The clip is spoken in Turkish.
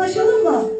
anlaşalım mı?